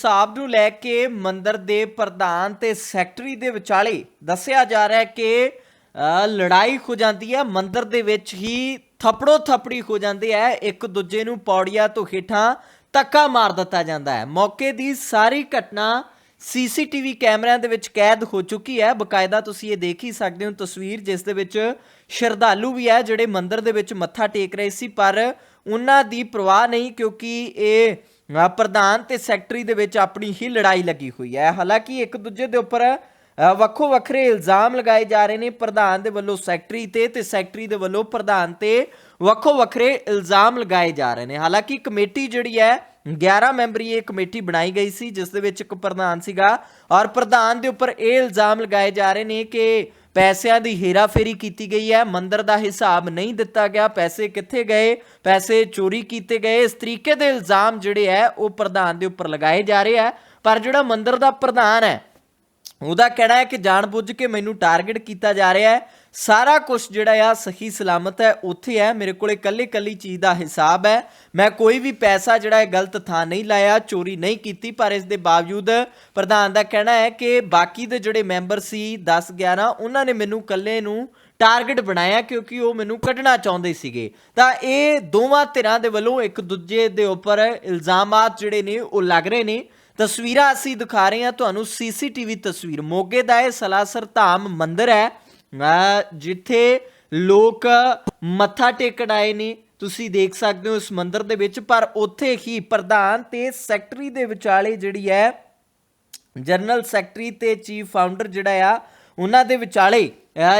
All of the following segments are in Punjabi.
ਹਿਸਾਬ ਨੂੰ ਲੈ ਕੇ ਮੰਦਰ ਦੇ ਪ੍ਰਧਾਨ ਤੇ ਸੈਕਟਰੀ ਦੇ ਵਿਚਾਲੇ ਦੱਸਿਆ ਜਾ ਰਿਹਾ ਹੈ ਕਿ ਲੜਾਈ ਹੋ ਜਾਂਦੀ ਹੈ, ਮੰਦਰ ਦੇ ਵਿੱਚ ਹੀ ਥੱਪੜੋ ਥੱਪੜੀ ਹੋ ਜਾਂਦੀ ਹੈ, ਇੱਕ ਦੂਜੇ ਨੂੰ ਪੌੜੀਆਂ ਤੋਂ ਹੇਠਾਂ ਧੱਕਾ ਮਾਰ ਦਿੱਤਾ ਜਾਂਦਾ ਹੈ। ਮੌਕੇ ਦੀ ਸਾਰੀ ਘਟਨਾ ਸੀਸੀਟੀਵੀ ਕੈਮਰਿਆਂ ਦੇ ਵਿੱਚ ਕੈਦ ਹੋ ਚੁੱਕੀ ਹੈ। ਬਕਾਇਦਾ ਤੁਸੀਂ ਇਹ ਦੇਖ ਹੀ ਸਕਦੇ ਹੋ ਤਸਵੀਰ, ਜਿਸ ਦੇ ਵਿੱਚ ਸ਼ਰਧਾਲੂ ਵੀ ਹੈ, ਜਿਹੜੇ ਮੰਦਿਰ ਦੇ ਵਿੱਚ ਮੱਥਾ ਟੇਕ ਰਹੇ ਸੀ, ਪਰ ਉਹਨਾਂ ਦੀ ਪ੍ਰਵਾਹ ਨਹੀਂ, ਕਿਉਂਕਿ ਇਹ ਪ੍ਰਧਾਨ ਤੇ ਸੈਕਟਰੀ ਦੇ ਵਿੱਚ ਆਪਣੀ ਹੀ ਲੜਾਈ ਲੱਗੀ ਹੋਈ ਹੈ। ਹਾਲਾਂਕਿ ਇੱਕ ਦੂਜੇ ਦੇ ਉੱਪਰ ਵੱਖੋ ਵੱਖਰੇ ਇਲਜ਼ਾਮ ਲਗਾਏ ਜਾ ਰਹੇ ਨੇ। ਪ੍ਰਧਾਨ ਦੇ ਵੱਲੋਂ ਸੈਕਟਰੀ ਤੇ ਤੇ ਸੈਕਟਰੀ ਦੇ ਵੱਲੋਂ ਪ੍ਰਧਾਨ ਤੇ ਵੱਖੋ ਵੱਖਰੇ ਇਲਜ਼ਾਮ ਲਗਾਏ ਜਾ ਰਹੇ ਨੇ। ਹਾਲਾਂਕਿ ਕਮੇਟੀ ਜਿਹੜੀ ਹੈ 11 ਮੈਂਬਰੀ ਇਹ ਕਮੇਟੀ ਬਣਾਈ ਗਈ ਸੀ, ਜਿਸ ਦੇ ਵਿੱਚ ਇੱਕ ਪ੍ਰਧਾਨ ਸੀਗਾ ਔਰ ਪ੍ਰਧਾਨ ਦੇ ਉੱਪਰ ਇਹ ਇਲਜ਼ਾਮ ਲਗਾਏ ਜਾ ਰਹੇ ਨੇ ਕਿ ਪੈਸਿਆਂ ਦੀ ਹੇਰਾਫੇਰੀ ਕੀਤੀ ਗਈ ਹੈ, ਮੰਦਰ ਦਾ ਹਿਸਾਬ ਨਹੀਂ ਦਿੱਤਾ ਗਿਆ, ਪੈਸੇ ਕਿੱਥੇ ਗਏ, ਪੈਸੇ ਚੋਰੀ ਕੀਤੇ ਗਏ, ਇਸ ਤਰੀਕੇ ਦੇ ਇਲਜ਼ਾਮ ਜਿਹੜੇ ਹੈ, ਉਹ ਪ੍ਰਧਾਨ ਦੇ ਉੱਪਰ ਲਗਾਏ ਜਾ ਰਹੇ ਹੈ। ਪਰ ਜਿਹੜਾ ਮੰਦਰ ਦਾ ਪ੍ਰਧਾਨ ਹੈ ਉਹਦਾ ਕਹਿਣਾ ਹੈ ਕਿ ਜਾਣਬੁੱਝ ਕੇ ਮੈਨੂੰ ਟਾਰਗੇਟ ਕੀਤਾ ਜਾ ਰਿਹਾ ਹੈ। ਸਾਰਾ ਕੁਝ ਜਿਹੜਾ ਆ ਸਹੀ ਸਲਾਮਤ ਹੈ, ਉੱਥੇ ਹੈ। ਮੇਰੇ ਕੋਲੇ ਕੱਲੀ ਕੱਲੀ ਚੀਜ਼ ਦਾ ਹਿਸਾਬ ਹੈ। ਮੈਂ ਕੋਈ ਵੀ ਪੈਸਾ ਜਿਹੜਾ ਹੈ ਗਲਤ ਥਾਂ ਨਹੀਂ ਲਾਇਆ, ਚੋਰੀ ਨਹੀਂ ਕੀਤੀ, ਪਰ ਇਸ ਦੇ ਬਾਵਜੂਦ ਪ੍ਰਧਾਨ ਦਾ ਕਹਿਣਾ ਹੈ ਕਿ ਬਾਕੀ ਦੇ ਜਿਹੜੇ ਮੈਂਬਰ ਸੀ 10 11 ਉਹਨਾਂ ਨੇ ਮੈਨੂੰ ਕੱਲੇ ਨੂੰ ਟਾਰਗੇਟ ਬਣਾਇਆ ਕਿਉਂਕਿ ਉਹ ਮੈਨੂੰ ਕੱਢਣਾ ਚਾਹੁੰਦੇ ਸੀਗੇ। ਤਾਂ ਇਹ ਦੋਵਾਂ ਧਿਰਾਂ ਦੇ ਵੱਲੋਂ ਇੱਕ ਦੂਜੇ ਦੇ ਉੱਪਰ ਇਲਜ਼ਾਮਾਤ ਜਿਹੜੇ ਨੇ, ਉਹ ਲੱਗ ਰਹੇ ਨੇ। ਤਸਵੀਰਾਂ ਅਸੀਂ ਦਿਖਾ ਰਹੇ ਹਾਂ, ਤੁਹਾਨੂੰ ਸੀਸੀਟੀਵੀ ਤਸਵੀਰ। ਮੋਗੇ ਦਾ ਇਹ ਸਲਾਸਰ ਧਾਮ ਮੰਦਿਰ ਹੈ ਜਿੱਥੇ ਲੋਕ ਮੱਥਾ ਟੇਕਣ ਆਏ ਨੇ। ਤੁਸੀਂ ਦੇਖ ਸਕਦੇ ਹੋ ਇਸ ਮੰਦਿਰ ਦੇ ਵਿੱਚ, ਪਰ ਉੱਥੇ ਹੀ ਪ੍ਰਧਾਨ ਤੇ ਸੈਕਟਰੀ ਦੇ ਵਿਚਾਲੇ ਜਿਹੜੀ ਹੈ, ਜਨਰਲ ਸੈਕਟਰੀ ਤੇ ਚੀਫ ਫਾਊਂਡਰ ਜਿਹੜਾ ਆ ਉਹਨਾਂ ਦੇ ਵਿਚਾਲੇ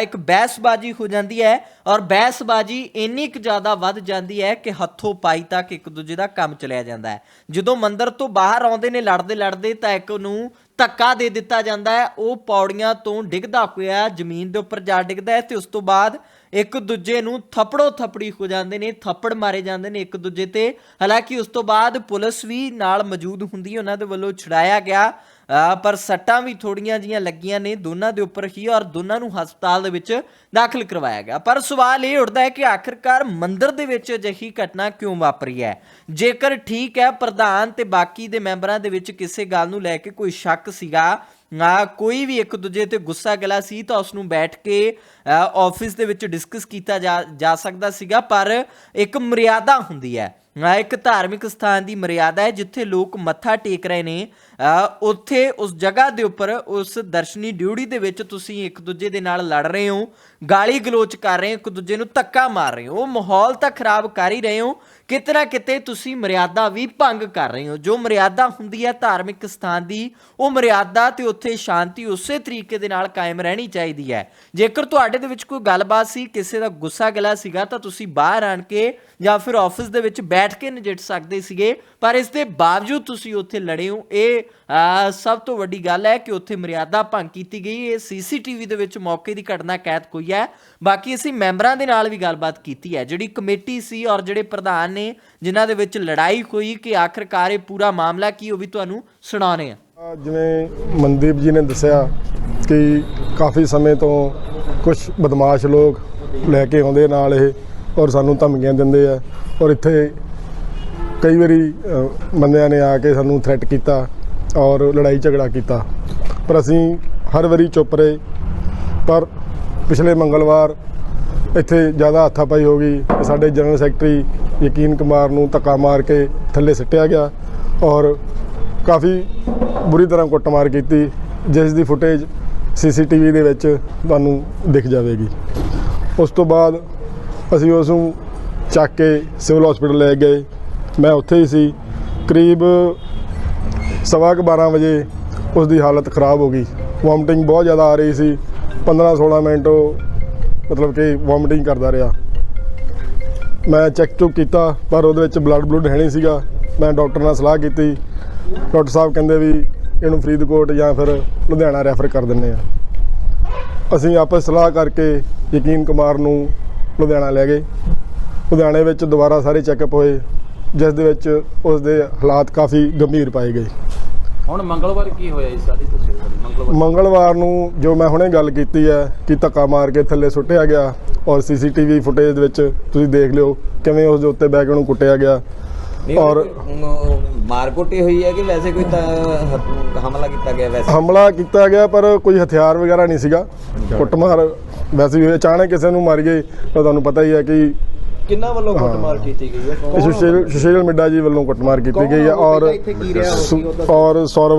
ਇੱਕ ਬਹਿਸਬਾਜ਼ੀ ਹੋ ਜਾਂਦੀ ਹੈ ਔਰ ਬਹਿਸਬਾਜ਼ੀ ਇੰਨੀ ਕੁ ਜ਼ਿਆਦਾ ਵੱਧ ਜਾਂਦੀ ਹੈ ਕਿ ਹੱਥੋਂ ਪਾਈ ਤੱਕ ਇੱਕ ਦੂਜੇ ਦਾ ਕੰਮ ਚਲਿਆ ਜਾਂਦਾ ਹੈ। ਜਦੋਂ ਮੰਦਰ ਤੋਂ ਬਾਹਰ ਆਉਂਦੇ ਨੇ ਲੜਦੇ ਲੜਦੇ ਤਾਂ ਇੱਕ ਨੂੰ ਧੱਕਾ ਦੇ ਦਿੱਤਾ ਜਾਂਦਾ ਹੈ। ਉਹ ਪੌੜੀਆਂ ਤੋਂ ਡਿੱਗਦਾ ਹੋਇਆ ਜ਼ਮੀਨ ਦੇ ਉੱਪਰ ਜਾ ਡਿੱਗਦਾ ਹੈ ਤੇ ਉਸ ਤੋਂ ਬਾਅਦ ਇੱਕ ਦੂਜੇ ਨੂੰ ਥੱਪੜੋ ਥੱਪੜੀ ਹੋ ਜਾਂਦੇ ਨੇ, ਥੱਪੜ ਮਾਰੇ ਜਾਂਦੇ ਨੇ ਇੱਕ ਦੂਜੇ ਤੇ। ਹਾਲਾਂਕਿ ਉਸ ਤੋਂ ਬਾਅਦ ਪੁਲਿਸ ਵੀ ਨਾਲ ਮੌਜੂਦ ਹੁੰਦੀ ਹੈ, ਉਹਨਾਂ ਦੇ ਵੱਲੋਂ ਛੁਡਾਇਆ ਗਿਆ। ਪਰ ਸੱਟਾਂ ਵੀ ਥੋੜੀਆਂ ਜੀਆਂ ਲੱਗੀਆਂ ਨੇ ਦੋਨਾਂ ਦੇ ਉੱਪਰ ਹੀ ਔਰ ਦੋਨਾਂ ਨੂੰ ਹਸਪਤਾਲ ਦੇ ਵਿੱਚ ਦਾਖਲ ਕਰਵਾਇਆ ਗਿਆ। ਪਰ ਸਵਾਲ ਇਹ ਉੱਠਦਾ ਹੈ ਕਿ ਆਖਿਰਕਾਰ ਮੰਦਿਰ ਦੇ ਵਿੱਚ ਅਜਿਹੀ ਘਟਨਾ ਕਿਉਂ ਵਾਪਰੀ ਹੈ? ਜੇਕਰ ਠੀਕ ਹੈ, ਪ੍ਰਧਾਨ ਤੇ ਬਾਕੀ ਦੇ ਮੈਂਬਰਾਂ ਦੇ ਵਿੱਚ ਕਿਸੇ ਗੱਲ ਨੂੰ ਲੈ ਕੇ ਕੋਈ ਸ਼ੱਕ ਸੀਗਾ ਨਾ ਕੋਈ ਵੀ ਇੱਕ ਦੂਜੇ ਤੇ ਗੁੱਸਾ ਗਲਾ ਸੀ ਤਾਂ ਉਸ ਨੂੰ ਬੈਠ ਕੇ ਆਫਿਸ ਦੇ ਵਿੱਚ ਡਿਸਕਸ ਕੀਤਾ ਜਾ ਸਕਦਾ ਸੀਗਾ, ਪਰ ਇੱਕ ਮਰਿਆਦਾ ਹੁੰਦੀ ਹੈ। ਇੱਕ ਧਾਰਮਿਕ ਸਥਾਨ ਦੀ ਮਰਿਆਦਾ ਹੈ ਜਿੱਥੇ ਲੋਕ ਮੱਥਾ ਟੇਕ ਰਹੇ ਨੇ। ਅ, ਉੱਥੇ ਉਸ ਜਗ੍ਹਾ ਦੇ ਉੱਪਰ ਉਸ ਦਰਸ਼ਨੀ ਡਿਊਟੀ ਦੇ ਵਿੱਚ ਤੁਸੀਂ ਇੱਕ ਦੂਜੇ ਦੇ ਨਾਲ ਲੜ ਰਹੇ ਹੋ ਗਾਲੀ ਗਲੋਚ ਕਰ ਰਹੇ ਹੋ ਇੱਕ ਦੂਜੇ ਨੂੰ ਧੱਕਾ ਮਾਰ ਰਹੇ ਹੋ। ਉਹ ਮਾਹੌਲ ਤਾਂ ਖਰਾਬ ਕਰ ਹੀ ਰਹੇ ਹੋ ਕਿਤੇ ਨਾ ਕਿਤੇ ਤੁਸੀਂ ਮਰਿਆਦਾ ਵੀ ਭੰਗ ਕਰ ਰਹੇ ਹੋ। ਜੋ ਮਰਿਆਦਾ ਹੁੰਦੀ ਹੈ ਧਾਰਮਿਕ ਸਥਾਨ ਦੀ, ਉਹ ਮਰਿਆਦਾ ਤੇ ਉੱਥੇ ਸ਼ਾਂਤੀ ਉਸੇ ਤਰੀਕੇ ਦੇ ਨਾਲ ਕਾਇਮ ਰਹਿਣੀ ਚਾਹੀਦੀ ਹੈ। ਜੇਕਰ ਤੁਹਾਡੇ ਦੇ ਵਿੱਚ ਕੋਈ ਗੱਲਬਾਤ ਸੀ, ਕਿਸੇ ਦਾ ਗੁੱਸਾ ਗਿਲਾ ਸੀਗਾ, ਤਾਂ ਤੁਸੀਂ ਬਾਹਰ ਆਣ ਕੇ ਜਾਂ ਫਿਰ ਆਫਿਸ ਦੇ ਵਿੱਚ ਬੈਠ ਕੇ ਨਜਿੱਠ ਸਕਦੇ ਸੀਗੇ। ਪਰ ਇਸ ਦੇ ਬਾਵਜੂਦ ਤੁਸੀਂ ਉੱਥੇ ਲੜੇ ਹੋ। ਇਹ ਸਭ ਤੋਂ ਵੱਡੀ ਗੱਲ ਹੈ ਕਿ ਉੱਥੇ ਮਰਿਆਦਾ ਭੰਗ ਕੀਤੀ ਗਈ। ਇਹ ਸੀਸੀਟੀਵੀ ਦੇ ਵਿੱਚ ਮੌਕੇ ਦੀ ਘਟਨਾ ਕੈਦ ਹੋਈ ਹੈ। ਬਾਕੀ ਅਸੀਂ ਮੈਂਬਰਾਂ ਦੇ ਨਾਲ ਵੀ ਗੱਲਬਾਤ ਕੀਤੀ ਹੈ। ਜਿਹੜੀ ਕਮੇਟੀ ਸੀ ਔਰ ਜਿਹੜੇ ਪ੍ਰਧਾਨ ਨੇ, ਜਿਨ੍ਹਾਂ ਦੇ ਵਿੱਚ ਲੜਾਈ ਹੋਈ ਕਿ ਆਖਰਕਾਰ ਇਹ ਪੂਰਾ ਮਾਮਲਾ ਕੀ, ਉਹ ਵੀ ਤੁਹਾਨੂੰ ਸੁਣਾਉਣੇ ਆ, ਜਿਵੇਂ ਮਨਦੀਪ ਜੀ ਨੇ ਦੱਸਿਆ ਕਿ ਕਾਫੀ ਸਮੇਂ ਤੋਂ ਕੁਝ ਬਦਮਾਸ਼ ਲੋਕ ਲੈ ਕੇ ਆਉਂਦੇ ਨਾਲ ਇਹ, ਔਰ ਸਾਨੂੰ ਧਮਕੀਆਂ ਦਿੰਦੇ ਆ, ਔਰ ਇੱਥੇ ਕਈ ਵਾਰੀ ਬੰਦਿਆਂ ਨੇ ਆ ਕੇ ਸਾਨੂੰ ਥ੍ਰੈਟ ਕੀਤਾ ਔਰ ਲੜਾਈ ਝਗੜਾ ਕੀਤਾ। ਪਰ ਅਸੀਂ ਹਰ ਵਾਰੀ ਚੁੱਪ ਰਹੇ। ਪਰ ਪਿਛਲੇ ਮੰਗਲਵਾਰ ਇੱਥੇ ਜ਼ਿਆਦਾ ਹੱਥਾਪਾਈ ਹੋ ਗਈ, ਸਾਡੇ ਜਨਰਲ ਸੈਕਟਰੀ ਯਕੀਨ ਕੁਮਾਰ ਨੂੰ ਧੱਕਾ ਮਾਰ ਕੇ ਥੱਲੇ ਸਿੱਟਿਆ ਗਿਆ ਔਰ ਕਾਫੀ ਬੁਰੀ ਤਰ੍ਹਾਂ ਕੁੱਟਮਾਰ ਕੀਤੀ, ਜਿਸ ਦੀ ਫੁਟੇਜ ਸੀਸੀਟੀਵੀ ਦੇ ਵਿੱਚ ਤੁਹਾਨੂੰ ਦਿਖ ਜਾਵੇਗੀ। ਉਸ ਤੋਂ ਬਾਅਦ ਅਸੀਂ ਉਸ ਨੂੰ ਚੱਕ ਕੇ ਸਿਵਲ ਹਸਪੀਟਲ ਲੈ ਗਏ। ਮੈਂ ਉੱਥੇ ਹੀ ਸੀ। ਕਰੀਬ ਸਵਾ ਕੁ 12 ਵਜੇ ਉਸ ਦੀ ਹਾਲਤ ਖਰਾਬ ਹੋ ਗਈ। ਵੋਮਟਿੰਗ ਬਹੁਤ ਜ਼ਿਆਦਾ ਆ ਰਹੀ ਸੀ। 15 16 ਮਿੰਟ ਉਹ ਮਤਲਬ ਕਿ ਵੋਮਟਿੰਗ ਕਰਦਾ ਰਿਹਾ। ਮੈਂ ਚੈੱਕ ਚੁੱਕ ਕੀਤਾ ਪਰ ਉਹਦੇ ਵਿੱਚ ਬਲੱਡ ਬਲੂਡ ਹੈ ਨਹੀਂ ਸੀਗਾ। ਮੈਂ ਡਾਕਟਰ ਨਾਲ ਸਲਾਹ ਕੀਤੀ। ਡਾਕਟਰ ਸਾਹਿਬ ਕਹਿੰਦੇ ਵੀ ਇਹਨੂੰ ਫਰੀਦਕੋਟ ਜਾਂ ਫਿਰ ਲੁਧਿਆਣਾ ਰੈਫਰ ਕਰ ਦਿੰਨੇ ਆ। ਅਸੀਂ ਆਪਸ ਸਲਾਹ ਕਰਕੇ ਯਕੀਨ ਕੁਮਾਰ ਨੂੰ ਲੁਧਿਆਣਾ ਲੈ ਗਏ। ਲੁਧਿਆਣੇ ਵਿੱਚ ਦੁਬਾਰਾ ਸਾਰੇ ਚੈੱਕਅਪ ਹੋਏ ਜਿਸ ਦੇ ਵਿੱਚ ਉਸ ਦੇ ਹਾਲਾਤ ਕਾਫੀ ਗੰਭੀਰ ਪਾਏ ਗਏ। ਹੁਣ ਮੰਗਲਵਾਰ ਕੀ ਹੋਇਆ ਇਸ ਸਾਰੀ ਤਸਵੀਰ ਮੰਗਲਵਾਰ। ਮੰਗਲਵਾਰ ਨੂੰ ਜੋ ਮੈਂ ਹੁਣੇ ਗੱਲ ਕੀਤੀ ਹੈ ਕਿ ਧੱਕਾ ਮਾਰ ਕੇ ਥੱਲੇ ਸੁੱਟਿਆ ਗਿਆ ਔਰ ਸੀਸੀਟੀਵੀ ਫੁਟੇਜ ਦੇ ਵਿੱਚ ਤੁਸੀਂ ਦੇਖ ਲਿਓ ਕਿਵੇਂ ਉਸ ਦੇ ਉੱਤੇ ਬੈ ਕੇ ਉਹਨੂੰ ਕੁੱਟਿਆ ਗਿਆ। ਔਰ ਹੁਣ ਮਾਰ ਕੁੱਟੀ ਹੋਈ ਹੈ ਕਿ ਵੈਸੇ ਕੋਈ ਹਮਲਾ ਕੀਤਾ ਗਿਆ ਵੈਸੇ? ਹਮਲਾ ਕੀਤਾ ਗਿਆ ਪਰ ਕੋਈ ਹਥਿਆਰ ਵਗੈਰਾ ਨਹੀਂ ਸੀਗਾ। ਕੁੱਟਮਾਰ ਵੈਸੇ ਹੀ। ਅਚਾਨਕ ਕਿਸੇ ਨੂੰ ਮਾਰ ਗਏ ਤਾਂ ਤੁਹਾਨੂੰ ਪਤਾ ਹੀ ਹੈ ਕਿ ਕਿੰਨਾ ਵੱਲੋਂ ਕੁੱਟਮਾਰ ਕੀਤੀ ਗਈ ਹੈ? ਸੁਸ਼ੀਲ ਸੁਸ਼ੀਲ ਮਿੱਡਾ ਜੀ ਵੱਲੋਂ ਕੁੱਟਮਾਰ ਕੀਤੀ ਗਈ ਹੈ ਔਰ ਔਰ ਸੌਰਵ